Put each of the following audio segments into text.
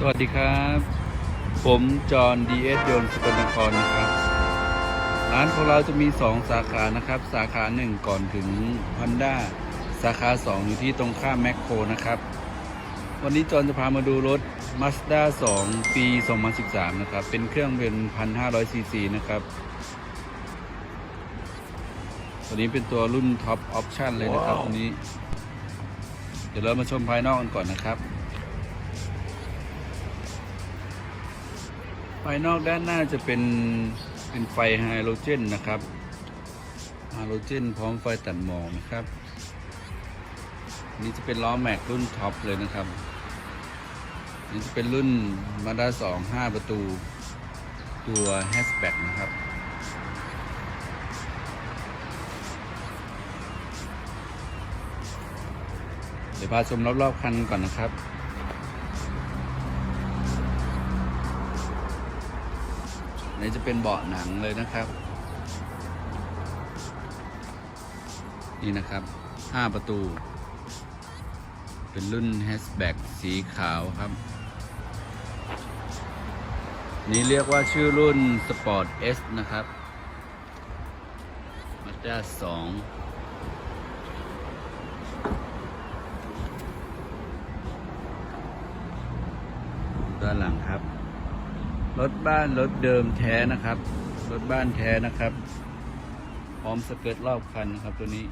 สวัสดีครับ ผมจอห์นดีเอสยนต์สกลนครนะครับ ร้านของเราจะมี 2 สาขานะครับ สาขา1ก่อนถึง Honda สาขา 2 อยู่ที่ตรงข้ามแมคโครนะครับ วันนี้จอห์นจะพามาดูรถ Mazda 2 ปี 2013 นะครับ เป็นเครื่องเป็น1,500ซีซีนะครับตัวนี้เป็นตัวรุ่นท็อปออปชั่นเลยนะครับตัวนี้ เดี๋ยวเรามาชมภายนอกกันก่อนนะครับ ภายนอกด้านหน้าจะเป็นเป็นไฟไฮโดรเจนนะครับไฮโดรเจนพร้อมไฟตัดหมอกนะครับ นี่จะเป็นล้อแม็กรุ่นท็อปเลยนะครับ นี่จะเป็นรุ่นมาด้าสองห้าประตูตัวแฮชแบ็กนะครับเดี๋ยวพาชมรอบๆคันก่อนนะครับ นจะเป็นเบาะหนังเลยนะครับ นี่นะครับ 5 ประตู เป็นรุ่นแฮชแบ็กสีขาวครับ นี่เรียกว่าชื่อรุ่น Sport S นะครับมาด้าสองด้านหลังครับ รถบ้านรถเดิมแท้นะครับ รถบ้านแท้นะครับ พร้อมสเกิร์ตรอบคันนะครับตัวนี้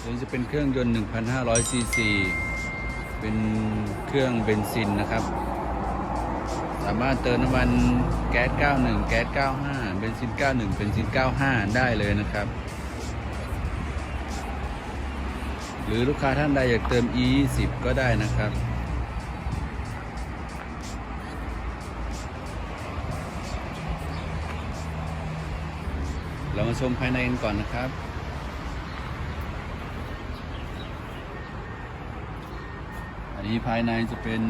ตัวนี้จะเป็นเครื่องยนต์ 1,500ซีซีเป็นเครื่องเบนซินนะครับ สามารถเติมน้ำมันแก๊ส 91 แก๊ส 95 เบนซิน 91 เบนซิน 95 ได้เลยนะครับ หรือลูกค้าท่านใดอยากเติม E 20 ก็ได้นะครับ เรามาชมภายในกันก่อนนะครับ อันนี้ภายในจะเป็น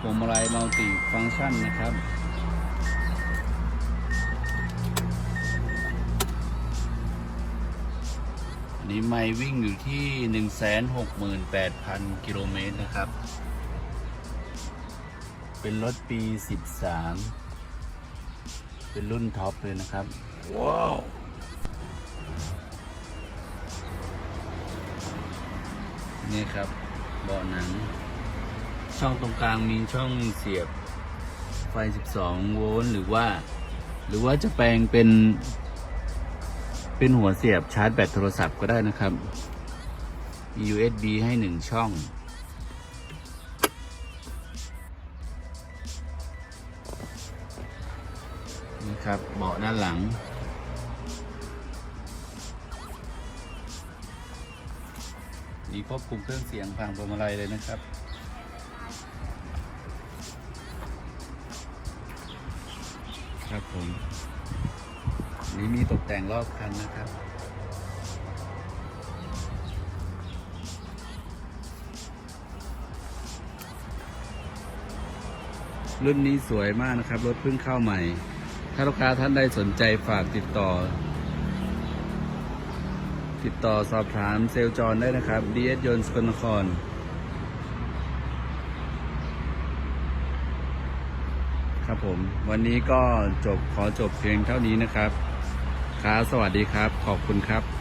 พวงมาลัยมัลติฟังก์ชันนะครับอันนี้ไม่วิ่งอยู่ที่ 168,000 กิโลเมตรนะครับ เป็นรถปี 13 เป็นรุ่นท็อปเลยนะครับ ว้าวนี่ครับเบาะหนัง ช่องตรงกลางมีช่องเสียบไฟ 12 โวลต์หรือว่า หรือว่าจะแปลงเป็น เป็นหัวเสียบชาร์จแบตโทรศัพท์ก็ได้นะครับ USB ให้หนึ่งช่องนี่ครับเบาะด้านหลัง นี่ควบคุมเครื่องเสียงพังพวงมาลัยเลยนะครับ ครับผมนี่มีตกแต่งรอบคันนะครับรุ่นนี้สวยมากนะครับ รถเพิ่งเข้าใหม่ ถ้าลูกค้าท่านใดสนใจฝากติดต่อ ติดต่อสอบถามเซลลจอนได้นะครับ DS ยนต์สกลนครครับผม วันนี้ก็จบขอจบเพียงเท่านี้นะครับครับสวัสดีครับ ขอบคุณครับ